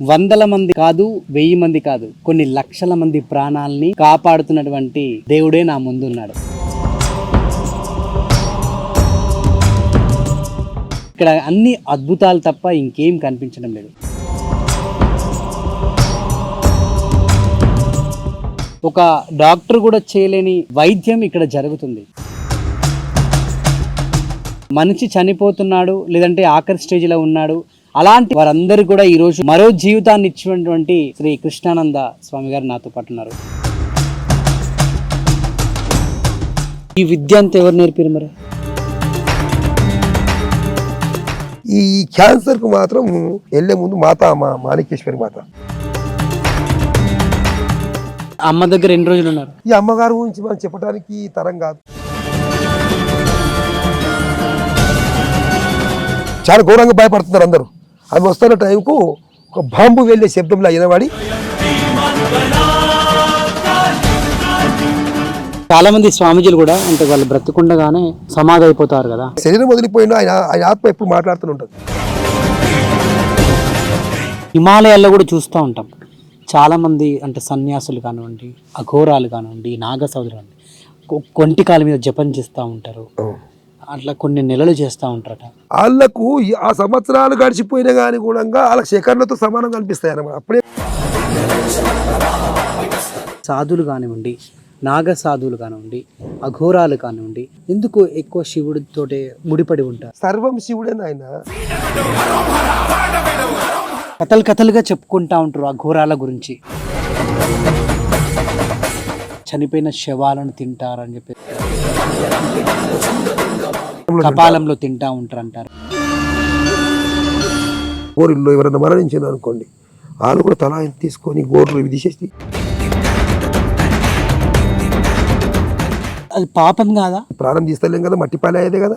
వందల మంది కాదు వెయ్యి మంది కాదు కొన్ని లక్షల మంది ప్రాణాలని కాపాడుతున్నటువంటి దేవుడే నా ముందున్నాడు. ఇక్కడ అన్ని అద్భుతాలు తప్ప ఇంకేం కనిపించడం లేదు. ఒక డాక్టర్ కూడా చేయలేని వైద్యం ఇక్కడ జరుగుతుంది. మనిషి చనిపోతున్నాడు లేదంటే ఆఖరి స్టేజ్లో ఉన్నాడు అలాంటి వారందరూ కూడా ఈరోజు మరో జీవితాన్ని ఇచ్చినటువంటి శ్రీ కృష్ణానంద స్వామి గారు నాతో పాటు ఉన్నారు. ఈ విద్య అంతా ఎవరు నేర్పారు మరి? ఈ క్యాన్సర్కు మాత్రం వెళ్ళే ముందు మాత మా మాణికేశ్వరి మాత. అమ్మ దగ్గర ఎన్ని రోజులు ఉన్నారు? ఈ అమ్మగారి గురించి మనం చెప్పడానికి తరం కాదు. చాలా ఘోరంగా భయపడుతున్నారు అందరూ. ఆమె వస్తున్న టైంకు ఒక బాంబు వెళ్ళే శబ్దంలో అయినవాడి చాలా మంది స్వామీజీలు కూడా అంటే వాళ్ళు బ్రతికుండగానే సమాధి అయిపోతారు కదా. శరీరం వదిలిపోయినా ఆయన ఆయన ఆత్మ ఎప్పుడు మాట్లాడుతూనే ఉంటుంది. హిమాలయాల్లో కూడా చూస్తూ ఉంటాం. చాలా మంది అంటే సన్యాసులు కానివ్వండి అఘోరాలు కానివ్వండి నాగ సోదరులు కొంటి కాలు మీద జపం చేస్తూ ఉంటారు. అట్లా కొన్ని నెలలు చేస్తూ ఉంటారట. వాళ్ళకు ఆ సంవత్సరాలు గడిచిపోయినా కానీ కూడా వాళ్ళకి శేఖర్లతో సమానంగా అనిపిస్తాయి అన్నమాట. అప్పుడే సాధువులు కానివ్వండి నాగ సాధువులు కానివ్వండి అఘోరాలు కానివ్వండి ఎందుకు ఎక్కువ శివుడితోటే ముడిపడి ఉంటారు? సర్వం శివుడే ఆయన కథలు కథలుగా చెప్పుకుంటా ఉంటారు అఘోరాల గురించి. చనిపోయిన శవాలను తింటారని చెప్పి కపాలంలో తింటా. ఉంటారు అంటారు గోరుల్లో ఎవరైనా మరణించారు అనుకోండి వాళ్ళు కూడా తలా తీసుకొని గోర్లు ఇవి తీసేసి అది పాపం కాదా? ప్రాణం తీస్తలేం కదా మట్టి పాలయ్యేదే కదా.